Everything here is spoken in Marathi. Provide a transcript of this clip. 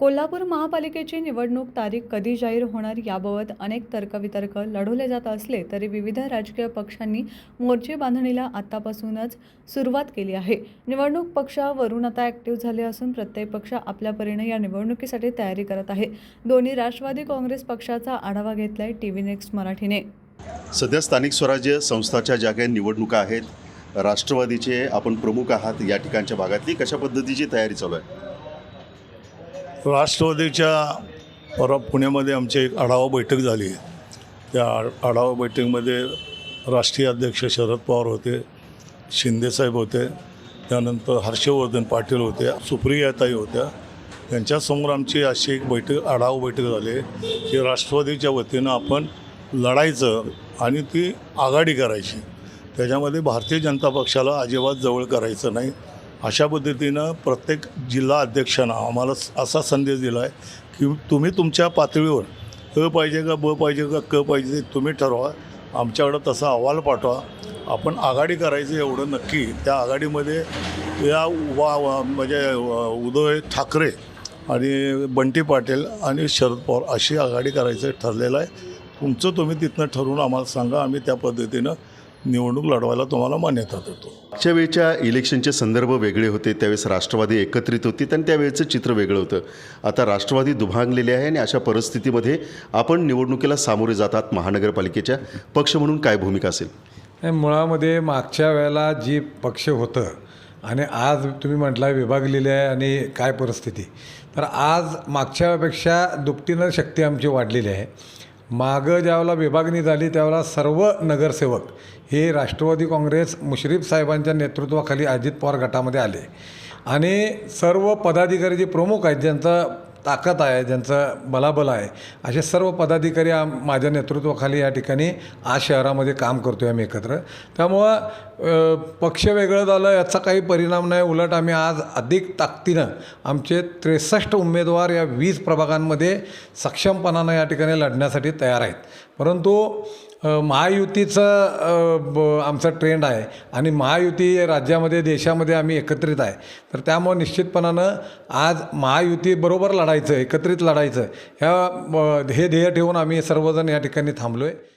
कोल्हापूर महापालिकेची निवडणूक तारीख कधी जाहीर होणार याबाबत अनेक तर्कवितर्क लढवले जात असले तरी विविध राजकीय पक्षांनी मोर्चे बांधणीला आतापासूनच सुरुवात केली आहे. निवडणूक पक्षावरून आता ॲक्टिव्ह झाले असून प्रत्येक पक्ष आपल्या परीने या निवडणुकीसाठी तयारी करत आहे. दोन्ही राष्ट्रवादी काँग्रेस पक्षाचा आढावा घेतलाय टी व्ही नेक्स्ट मराठीने. सध्या स्थानिक स्वराज्य संस्थाच्या ज्या काही निवडणुका आहेत राष्ट्रवादीचे आपण प्रमुख आहात या ठिकाणच्या भागातली कशा पद्धतीची तयारी चालू आहे? राष्ट्रवादीच्या परवा पुण्यामध्ये आमची एक आढावा बैठक झाली. त्या आढावा बैठकीमध्ये राष्ट्रीय अध्यक्ष शरद पवार होते शिंदेसाहेब होते त्यानंतर हर्षवर्धन पाटील होते सुप्रियाताई होत्या. त्यांच्यासमोर आमची अशी एक बैठक आढावा बैठक झाली की राष्ट्रवादीच्या वतीनं आपण लढायचं आणि ती आघाडी करायची. त्याच्यामध्ये भारतीय जनता पक्षाला अजिबात जवळ करायचं नाही. अशा पद्धतीनं प्रत्येक जिल्हा अध्यक्षांना आम्हाला असा संदेश दिला आहे की तुम्ही तुमच्या पातळीवर अ पाहिजे का ब पाहिजे का क पाहिजे ते तुम्ही ठरवा. आमच्याकडं तसा अहवाल पाठवा. आपण आघाडी करायचं एवढं नक्की. त्या आघाडीमध्ये या वा वा- म्हणजे उदय ठाकरे आणि बंटी पाटील आणि शरद पवार अशी आघाडी करायचं ठरलेलं आहे. तुमचं तुम्ही तिथनं ठरवून आम्हाला सांगा. आम्ही त्या पद्धतीनं निवडणूक लढवायला तुम्हाला मान्यता देतो. मागच्या वेळच्या इलेक्शनचे संदर्भ वेगळे होते त्यावेळेस राष्ट्रवादी एकत्रित होती आणि त्यावेळेचं चित्र वेगळं होतं. आता राष्ट्रवादी दुभांगलेले आहे आणि अशा परिस्थितीमध्ये आपण निवडणुकीला सामोरे जातात महानगरपालिकेच्या पक्ष म्हणून काय भूमिका असेल? नाही मुळामध्ये मागच्या वेळेला जी पक्ष होतं आणि आज तुम्ही म्हटला विभागलेले आहे आणि काय परिस्थिती तर आज मागच्या वेळेपेक्षा दुपटीनं शक्ती आमची वाढलेली आहे. मागं ज्यावेळेला विभागणी झाली त्यावेळेला सर्व नगरसेवक हे राष्ट्रवादी काँग्रेस मुश्रीफ साहेबांच्या नेतृत्वाखाली अजित पवार गटामध्ये आले. आणि सर्व पदाधिकारी जे प्रमुख आहेत ज्यांचा ताकद आहे ज्यांचं बलाबल आहे. असे सर्व पदाधिकारी आम माझ्या नेतृत्वाखाली या ठिकाणी आज शहरामध्ये काम करतो आहे आम्ही एकत्र. त्यामुळं पक्ष वेगळं झालं याचा काही परिणाम नाही. उलट आम्ही आज अधिक ताकदीनं आमचे त्रेसष्ट उमेदवार या वीस प्रभागांमध्ये सक्षमपणानं या ठिकाणी लढण्यासाठी तयार आहेत. परंतु महायुतीचं ब- आमचा ट्रेंड आहे. आणि महायुती राज्यामध्ये देशामध्ये आम्ही एकत्रित आहे. तर त्यामुळं निश्चितपणानं आज महायुती बरोबर लढायचं एकत्रित लढायचं ह्या हे ध्येय ठेवून आम्ही सर्वजण या ठिकाणी थांबलो आहे